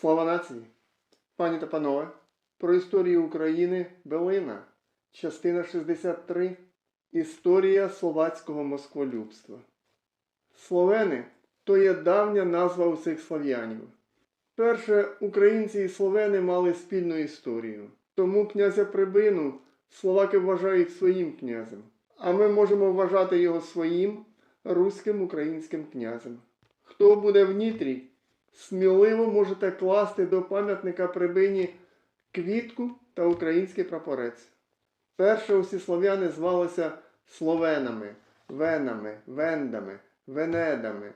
Слава нації! Пані та панове, про історію України Белина, частина 63. Історія словацького москволюбства. Словени то є давня назва усіх слав'янів. Перше, українці і словени мали спільну історію. Тому князя Прибину словаки вважають своїм князем, а ми можемо вважати його своїм руським українським князем. Хто буде в Нітрі, сміливо можете класти до пам'ятника Прибині квітку та український прапорець. Перше усі слов'яни звалися словенами, венами, вендами, венедами.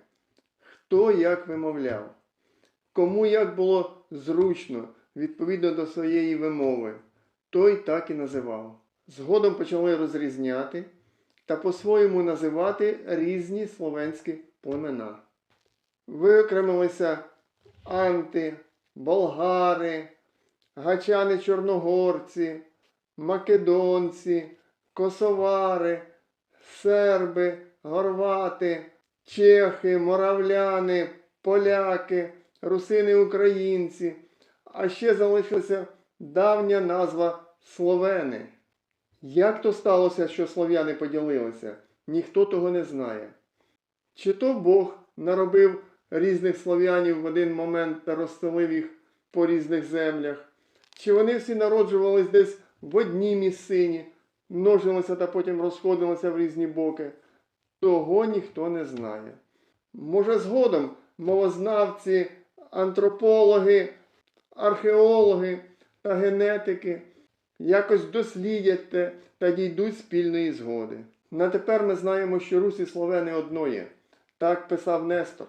Хто як вимовляв, кому як було зручно відповідно до своєї вимови, той так і називав. Згодом почали розрізняти та по-своєму називати різні словенські племена. Виокремилися анти, болгари, гачани чорногорці, македонці, косовари, серби, горвати, чехи, моравляни, поляки, русини українці, а ще залишилася давня назва словени. Як то сталося, що слов'яни поділилися, ніхто того не знає. Чи то Бог наробив різних слов'янів в один момент та розстелив їх по різних землях, чи вони всі народжувались десь в одній місцині, множилися та потім розходилися в різні боки, того ніхто не знає. Може, згодом мовознавці, антропологи, археологи та генетики якось дослідять те та дійдуть спільної згоди. На тепер ми знаємо, що Русь і Словени одно є. Так писав Нестор.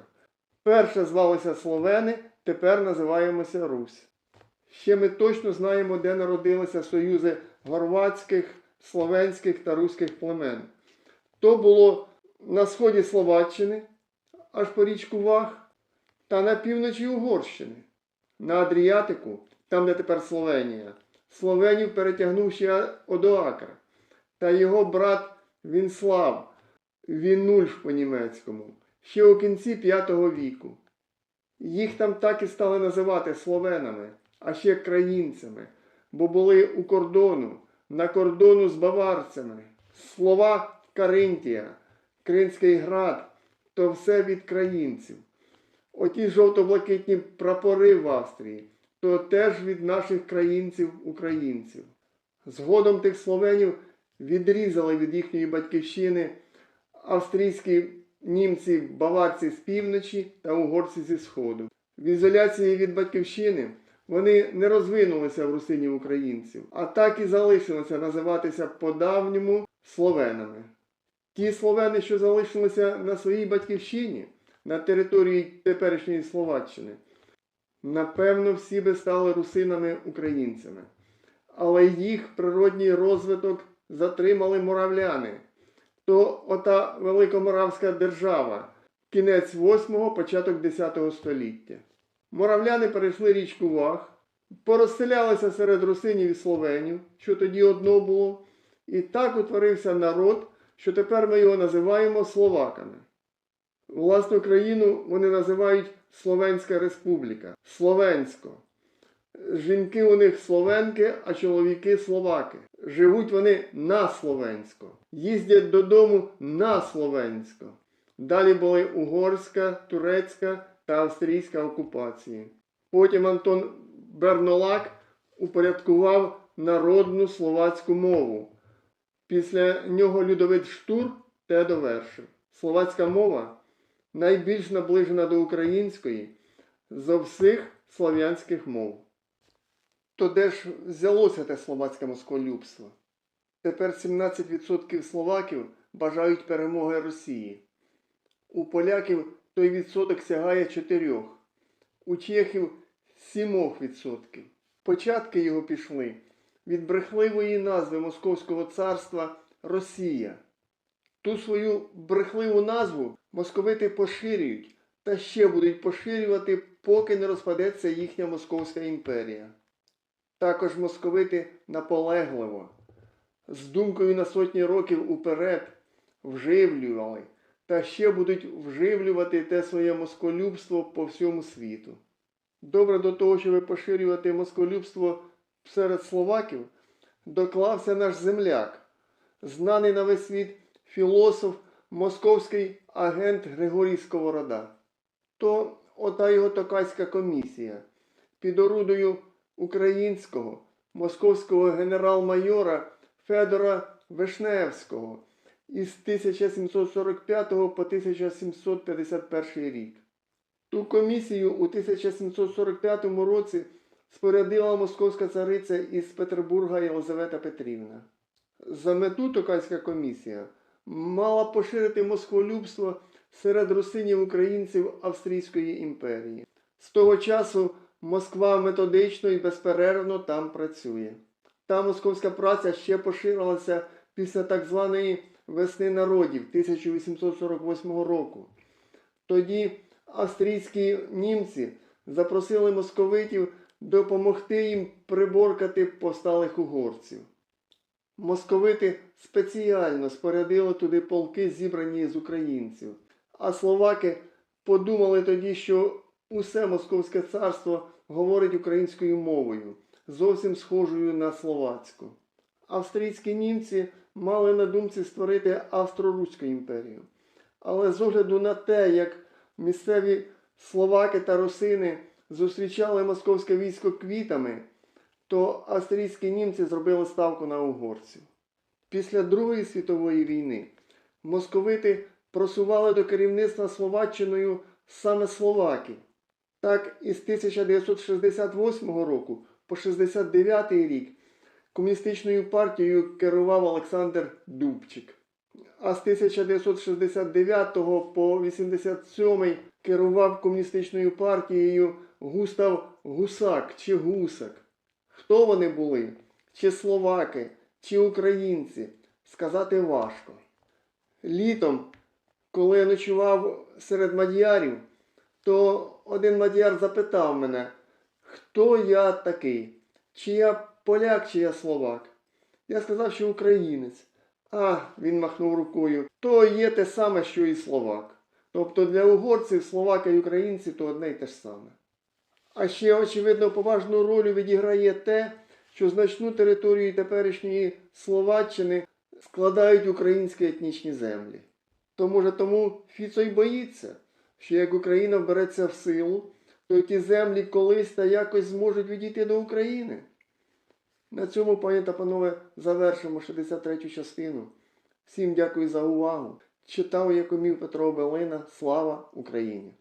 Перше звалися Словени, тепер називаємося Русь. Ще ми точно знаємо, де народилися союзи горватських, словенських та руських племен. То було на сході Словаччини, аж по річку Вах, та на півночі Угорщини. На Адріатику, там де тепер Словенія, Словенів перетягнув ще Одоакр та його брат Вінслав, Вінульф по-німецькому, ще у кінці V віку. Їх там так і стали називати словенами, а ще країнцями, бо були у кордону, на кордону з баварцями. Слова Каринтія, Кринський град то все від країнців. Оті жовто-блакитні прапори в Австрії то теж від наших країнців-українців. Згодом тих словенів відрізали від їхньої батьківщини австрійські німці, баварці з півночі та угорці зі сходу. В ізоляції від батьківщини вони не розвинулися в русинів українців, а так і залишилися називатися по-давньому словенами. Ті словени, що залишилися на своїй батьківщині, на території теперішньої Словаччини, напевно, всі би стали русинами-українцями. Але їх природній розвиток затримали моравляни. То ота великоморавська держава, кінець 8-го, початок 10 століття. Моравляни перейшли річку Вах, порозселялися серед русинів і словенів, що тоді одно було, і так утворився народ, що тепер ми його називаємо словаками. Власну країну вони називають Словенська Республіка, Словенсько. Жінки у них словенки, а чоловіки словаки. Живуть вони на Словенсько, їздять додому на Словенсько. Далі були угорська, турецька та австрійська окупації. Потім Антон Бернолак упорядкував народну словацьку мову. Після нього Людовит Штур те довершив. Словацька мова найбільш наближена до української зо всіх слов'янських мов. То де ж взялося те словацьке москолюбство? Тепер 17% словаків бажають перемоги Росії. У поляків той відсоток сягає 4, у чехів 7%. Початки його пішли від брехливої назви Московського царства Росія. Ту свою брехливу назву московити поширюють та ще будуть поширювати, поки не розпадеться їхня Московська імперія. Також московити наполегливо, з думкою на сотні років уперед, вживлювали та ще будуть вживлювати те своє москолюбство по всьому світу. добре до того, щоб поширювати москолюбство серед словаків, доклався наш земляк, знаний на весь світ філософ, московський агент Григорій Сковорода. То ота його токайська комісія під орудою українського московського генерал-майора Федора Вишневського із 1745 по 1751 рік. Ту комісію у 1745 році спорядила московська цариця із Петербурга Єлизавета Петрівна. За мету Токайська комісія мала поширити москволюбство серед русинів українців Австрійської імперії. З того часу Москва методично і безперервно там працює. Та московська праця ще поширилася після так званої весни народів 1848 року. Тоді австрійські німці запросили московитів допомогти їм приборкати повсталих угорців. Московити спеціально спорядили туди полки, зібрані з українців. А словаки подумали тоді, що усе Московське царство говорить українською мовою, зовсім схожою на словацьку. Австрійські німці мали на думці створити Австро-Руську імперію. Але з огляду на те, як місцеві словаки та русини зустрічали московське військо квітами, то австрійські німці зробили ставку на угорців. Після Другої світової війни московити просували до керівництва Словаччиною саме словаків. Так, із 1968 року по 69 рік комуністичною партією керував Олександр Дубчик. А з 1969 по 87 керував комуністичною партією Густав Гусак чи Гусак. Хто вони були? Чи словаки, чи українці? Сказати важко. Літом, коли я ночував серед мадярів, то один мадяр запитав мене, хто я такий? Чи я поляк, чи я словак? Я сказав, що українець. А, він махнув рукою, то є те саме, що і словак. Тобто для угорців словаки і українці то одне й те ж саме. А ще, очевидно, поважну роль відіграє те, що значну територію теперішньої Словаччини складають українські етнічні землі. То може тому Фіцо й боїться, що як Україна вбереться в силу, то ті землі колись та якось зможуть відійти до України. На цьому, пані та панове, завершимо 63-ю частину. Всім дякую за увагу. Читав Якомів Петро Белина. Слава Україні!